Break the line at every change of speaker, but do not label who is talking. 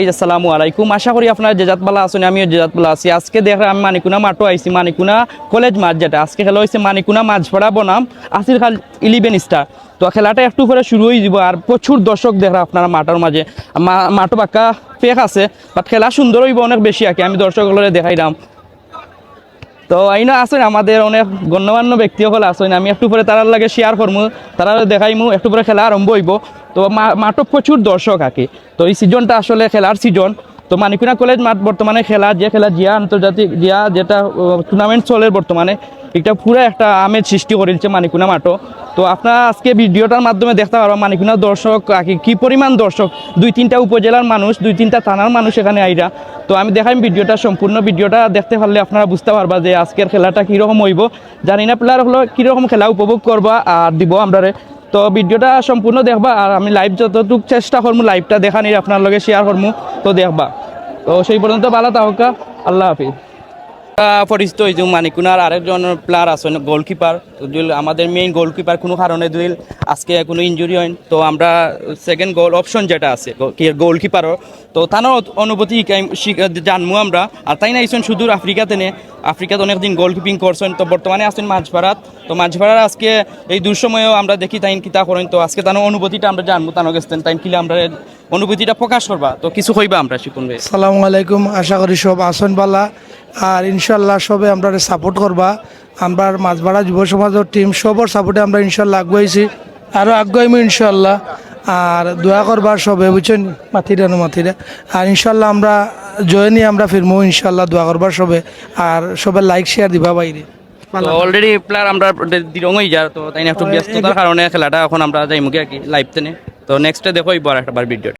এই আসসালামু আলাইকুম আশা করি আপনারা আছেন, আমিও আছি। আজকে আমি মানিকুনা মাঠও আইছি, মানিকুনা কলেজ মাঠ যেটা। আজকে খেলা হয়েছে মানিকুনা বনাম আসির খাল ইলেভেন স্টার তো খেলাটা একটু করে শুরু হয়ে যাব আর প্রচুর দর্শক দেখা আপনারা মাঠের মাঝে। মা- মাঠও বাক্কা আছে বাট খেলা সুন্দর হইব অনেক বেশি আঁকে আমি দর্শকগুলোরে দেখাইলাম। তো আইনা আছেন, আমাদের অনেক গণ্যমান্য ব্যক্তি সকল আছেন। আমি একটু পরে তারার লাগে শেয়ার করব তারা দেখাইমু, একটু পরে খেলা আরম্ভ হইব। তো মাঠও প্রচুর দর্শক আঁকে। তো এই সিজনটা আসলে খেলার সিজন তো মানিকুনা কলেজ মাঠ বর্তমানে খেলা, যে খেলা জিয়া আন্তর্জাতিক, জিয়া যেটা টুর্নামেন্ট চলে বর্তমানে এটা পুরো একটা আমেজ সৃষ্টি করেছে মানিকুনা মাঠও তো আপনারা আজকে ভিডিওটার মাধ্যমে দেখতে পারবেন মানিকুনা দর্শক আঁকি, কি পরিমাণ দর্শক দুই তিনটা উপজেলার মানুষ দুই তিনটা থানার মানুষ এখানে আইরা। তো আমি দেখাই ভিডিওটা সম্পূর্ণ ভিডিওটা দেখতে পারলে আপনারা বুঝতে পারবা যে আজকের খেলাটা কীরকম হইব। জানি না প্লেয়ার হলো কীরকম খেলা উপভোগ করবা, আর দিব আমরা তো ভিডিওটা সম্পূর্ণ দেখবা আর আমি লাইভ যতটুক চেষ্টা করব লাইভটা দেখানির আপনার লগে শেয়ার করব তো দেখবা। তো সেই পর্যন্ত ভালো থাকা, আল্লাহ হাফিজ। পরিচিত হয়েছে মানিকুনার আরেকজন প্লেয়ার আছেন গোলকিপার আমাদের মেইন গোলকিপার কোনো কারণে দুইল আজকে কোনো ইনজুরি হয় তো আমরা সেকেন্ড গোল অপশন যেটা আছে গোলকিপারও তো তার অনুভূতি জানব আমরা। আর তাই না আইসেন সুদূর আফ্রিকাতে নে, আফ্রিকাতে অনেকদিন গোলকিপিং করছেন। তো বর্তমানে আছেন মাঝপাড়াত তো মাঝপাড়ার আজকে এই দুঃসময়েও আমরা দেখি তাইন কিতা করেন। তো আজকে তার অনুভূতিটা আমরা জানব তানো গেছেন তাইন কিলে আমরা অনুভূতিটা প্রকাশ করবা। তো কিছু কইবা আমরা ভাই।
সালামু আলাইকুম, আশা করি সব আসন বালা আর ইনশাল্লাহ সবে আমরা সাপোর্ট করবা। আমরা মাঝবাড়া যুব সমাজের টিম সবর সাপোর্টে আমরা ইনশাল্লাহ আগুয়াইছি আরও আগুয়াইমু ইনশাল্লাহ। আর দোয়া করবার সবে বুঝছেন? মাথিরা নো মাথিরা আর ইনশাল্লাহ আমরা জয় নিয়ে আমরা ফিরমু ইনশাল্লাহ দোয়া করবার সবে। আর সবে লাইক শেয়ার দিবা বাইরে।
অলরেডি প্লেয়ার আমরা যা তো তাই না? একটু ব্যস্ততার কারণে খেলাটা এখন আমরা যাইমুখে আর কি লাইভ তেনে তো নেক্সটে দেখো এবার একটা বার ভিডিওটা